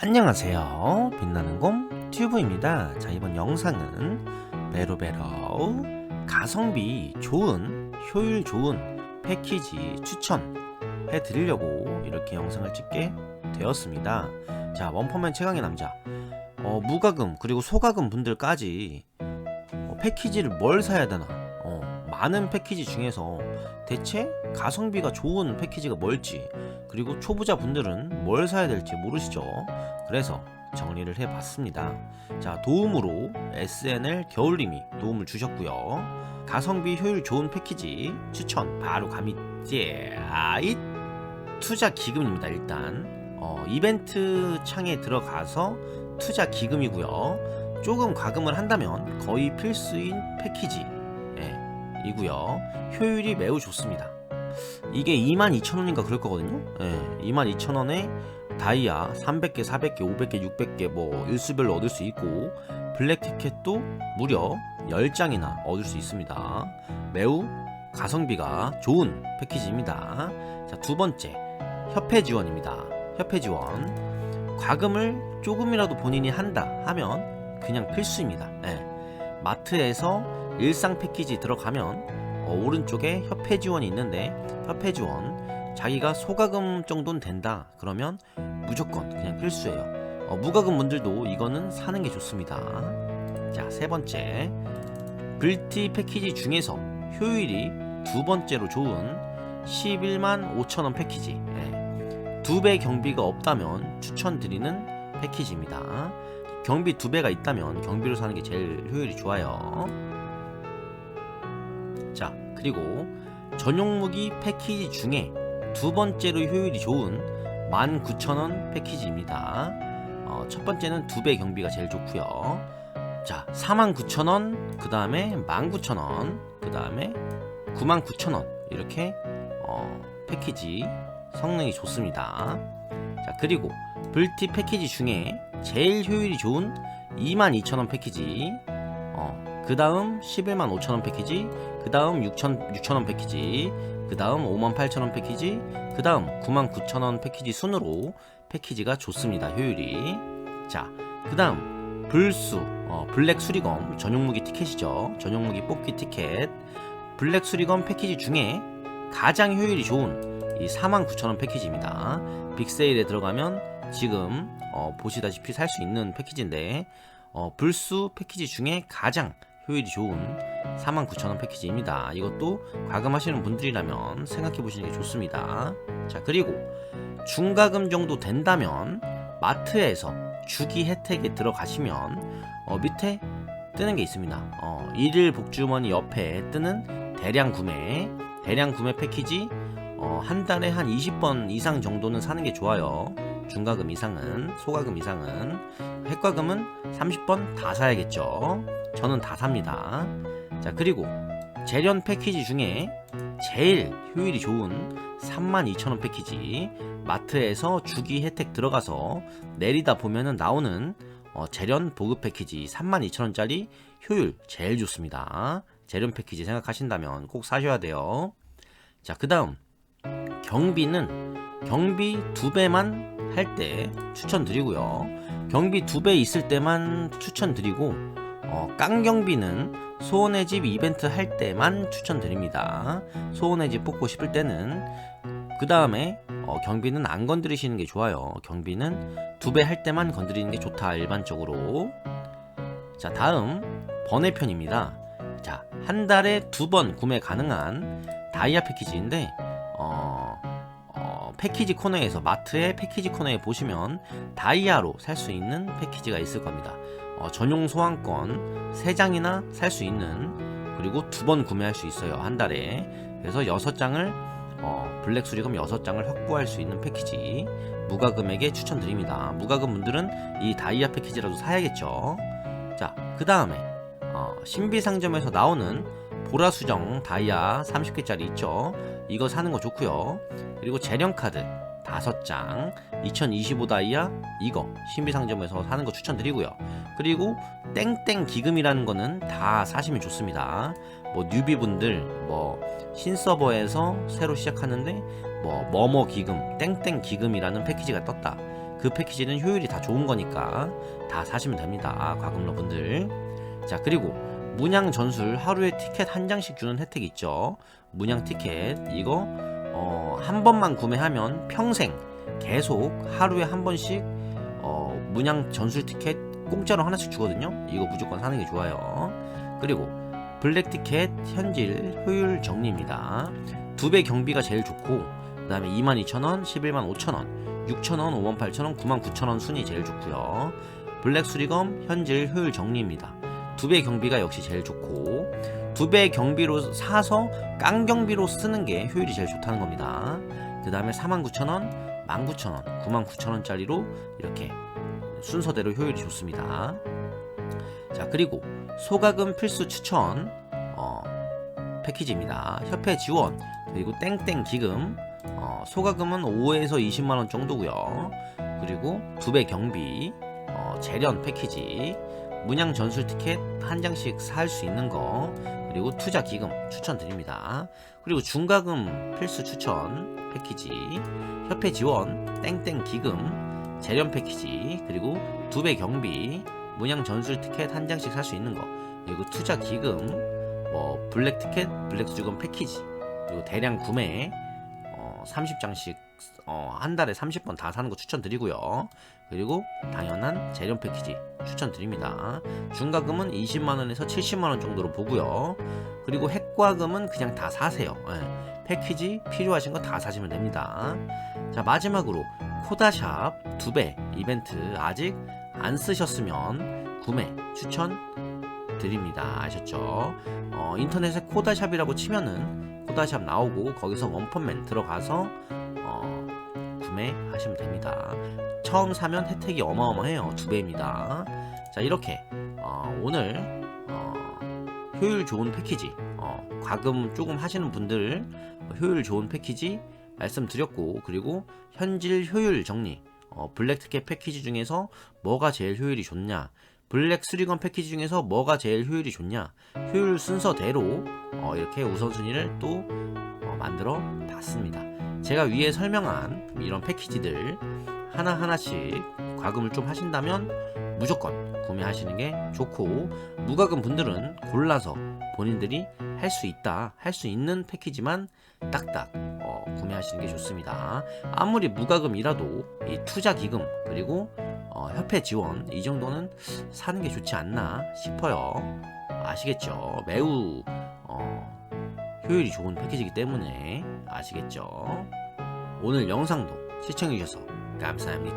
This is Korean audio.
안녕하세요. 빛나는 곰 튜브입니다. 자, 이번 영상은 베로베로 가성비 좋은, 효율 좋은 패키지 추천해 드리려고 이렇게 영상을 찍게 되었습니다. 자, 원퍼맨 최강의 남자. 어, 무가금 그리고 소가금 분들까지 어, 패키지를 뭘 사야 되나? 어, 많은 패키지 중에서 대체 가성비가 좋은 패키지가 뭘지 그리고 초보자 분들은 뭘 사야 될지 모르시죠? 그래서 정리를 해봤습니다. 자, 도움으로 SNL 겨울님이 도움을 주셨고요. 가성비 효율 좋은 패키지 추천 바로 감이제아잇 투자 기금입니다. 일단 어, 이벤트 창에 들어가서 투자 기금이고요. 조금 과금을 한다면 거의 필수인 패키지 예, 이고요. 효율이 매우 좋습니다. 이게 22,000원인가 그럴 거거든요. 예, 22,000원에 다이아 300개, 400개, 500개, 600개 뭐 일수별로 얻을 수 있고 블랙 티켓도 무려 10장이나 얻을 수 있습니다. 매우 가성비가 좋은 패키지입니다. 자, 두 번째. 협회 지원입니다. 협회 지원. 과금을 조금이라도 본인이 한다 하면 그냥 필수입니다. 예. 마트에서 일상 패키지 들어가면 어, 오른쪽에 협회 지원이 있는데 협회 지원 자기가 소가금 정도는 된다. 그러면 무조건 그냥 필수예요. 어, 무가금 분들도 이거는 사는 게 좋습니다. 자 세 번째. 불티 패키지 중에서 효율이 두 번째로 좋은 11만 5천원 패키지. 예. 두배 경비가 없다면 추천드리는 패키지입니다. 경비 두 배가 있다면 경비로 사는 게 제일 효율이 좋아요 자, 그리고 전용 무기 패키지 중에 두 번째로 효율이 좋은 19,000원 패키지입니다. 어, 첫 번째는 두 배 경비가 제일 좋고요. 자, 49,000원, 그 다음에 19,000원, 그 다음에 99,000원 이렇게 어, 패키지 성능이 좋습니다. 자, 그리고 불티 패키지 중에 제일 효율이 좋은 22,000원 패키지 어, 그 다음 11만 5천원 패키지, 그 다음 6천, 6천원 패키지, 그 다음 5만 8천원 패키지, 그 다음 9만 9천원 패키지 순으로 패키지가 좋습니다. 효율이. 자, 그 다음 불수, 어, 블랙 수리검 전용 무기 티켓이죠. 전용 무기 뽑기 티켓. 블랙 수리검 패키지 중에 가장 효율이 좋은 이 4만 9천원 패키지입니다. 빅세일에 들어가면 지금 어, 보시다시피 살 수 있는 패키지인데 어, 불수 패키지 중에 가장 효율이 좋은 49,000원 패키지입니다. 이것도 과금하시는 분들이라면 생각해 보시는 게 좋습니다. 자, 그리고 중과금 정도 된다면 마트에서 주기 혜택에 들어가시면 어, 밑에 뜨는 게 있습니다. 어, 일일 복주머니 옆에 뜨는 대량 구매, 대량 구매 패키지 어, 한 달에 한 20번 이상 정도는 사는 게 좋아요. 중과금 이상은, 소과금 이상은, 핵과금은 30번 다 사야겠죠. 저는 다 삽니다. 자, 그리고 재련 패키지 중에 제일 효율이 좋은 32,000원 패키지 마트에서 주기 혜택 들어가서 내리다 보면은 나오는 어, 재련 보급 패키지 32,000원짜리 효율 제일 좋습니다. 재련 패키지 생각하신다면 꼭 사셔야 돼요. 자, 그 다음 경비는 경비 두 배만 할 때 추천드리고요. 경비 두 배 있을 때만 추천드리고 어, 깡경비는 소원의 집 이벤트 할 때만 추천드립니다. 소원의 집 뽑고 싶을 때는 그 다음에 어, 경비는 안 건드리시는 게 좋아요. 경비는 두 배 할 때만 건드리는 게 좋다 일반적으로. 자 다음 번외편입니다. 자한 달에 두 번 구매 가능한 다이아 패키지인데 패키지 코너에서 마트의 패키지 코너에 보시면 다이아로 살 수 있는 패키지가 있을 겁니다. 어, 전용 소환권 3장이나 살 수 있는 그리고 두 번 구매할 수 있어요 한 달에. 그래서 6장을 어, 블랙 수리금 6장을 확보할 수 있는 패키지 무과금에게 추천드립니다. 무과금 분들은 이 다이아 패키지라도 사야겠죠? 자 그 다음에 어, 신비 상점에서 나오는 보라수정 다이아 30개짜리 있죠 이거 사는 거 좋고요 그리고 재련카드 5장 2025 다이아 이거 신비상점에서 사는 거 추천드리고요 그리고 땡땡 기금이라는 거는 다 사시면 좋습니다 뭐 뉴비분들 뭐 신서버에서 새로 시작하는데 뭐 뭐뭐 기금 땡땡 기금이라는 패키지가 떴다 그 패키지는 효율이 다 좋은 거니까 다 사시면 됩니다. 과금러 분들. 자, 그리고 문양 전술 하루에 티켓 한 장씩 주는 혜택 있죠. 문양 티켓 이거 어, 한 번만 구매하면 평생 계속 하루에 한 번씩 어, 문양 전술 티켓 공짜로 하나씩 주거든요. 이거 무조건 사는 게 좋아요. 그리고 블랙 티켓 현질 효율 정리입니다. 두 배 경비가 제일 좋고 그 다음에 22,000원, 11만 5천원, 6천원, 5만 8천원, 9만 9천원 순위 제일 좋고요. 블랙 수리검 현질 효율 정리입니다. 두 배 경비가 역시 제일 좋고 두 배 경비로 사서 깡 경비로 쓰는 게 효율이 제일 좋다는 겁니다. 그 다음에 49,000원, 19,000원, 99,000원짜리로 이렇게 순서대로 효율이 좋습니다. 자 그리고 소가금 필수 추천 어, 패키지입니다. 협회 지원 그리고 땡땡 기금 어, 소가금은 5에서 20만 원 정도고요. 그리고 두 배 경비 어, 재련 패키지 문양 전술 티켓 한 장씩 살 수 있는 거 그리고 투자 기금 추천드립니다. 그리고 중가금 필수 추천 패키지 협회 지원 땡땡 기금 재련 패키지 그리고 두 배 경비 문양 전술 티켓 한 장씩 살 수 있는 거 그리고 투자 기금 뭐 블랙 티켓 블랙 수금 패키지 그리고 대량 구매 어, 30장씩 어, 한 달에 30번 다 사는 거 추천드리고요. 그리고 당연한 재련 패키지 추천드립니다. 중가금은 20만원에서 70만원 정도로 보고요. 그리고 핵과금은 그냥 다 사세요. 예, 패키지 필요하신 거 다 사시면 됩니다. 자, 마지막으로 코다샵 두배 이벤트 아직 안 쓰셨으면 구매 추천 드립니다. 아셨죠? 어, 인터넷에 코다샵이라고 치면은 코다샵 나오고 거기서 원펀맨 들어가서 어, 구매하시면 됩니다. 처음 사면 혜택이 어마어마해요. 두 배입니다. 자 이렇게 어, 오늘 어, 효율 좋은 패키지 어, 과금 조금 하시는 분들 효율 좋은 패키지 말씀드렸고 그리고 현질 효율 정리 어, 블랙 티켓 패키지 중에서 뭐가 제일 효율이 좋냐 블랙 수리건 패키지 중에서 뭐가 제일 효율이 좋냐 효율 순서대로 어, 이렇게 우선순위를 또 어, 만들어 봤습니다 제가 위에 설명한 이런 패키지들 하나하나씩 과금을 좀 하신다면 무조건 구매하시는 게 좋고 무과금 분들은 골라서 본인들이 할 수 있다 할 수 있는 패키지만 딱딱 어, 구매하시는 게 좋습니다. 아무리 무과금이라도 이 투자 기금 그리고 어, 협회 지원 이 정도는 사는 게 좋지 않나 싶어요. 아시겠죠? 매우 어, 효율이 좋은 패키지이기 때문에 아시겠죠? 오늘 영상도 시청해주셔서 감사합니다.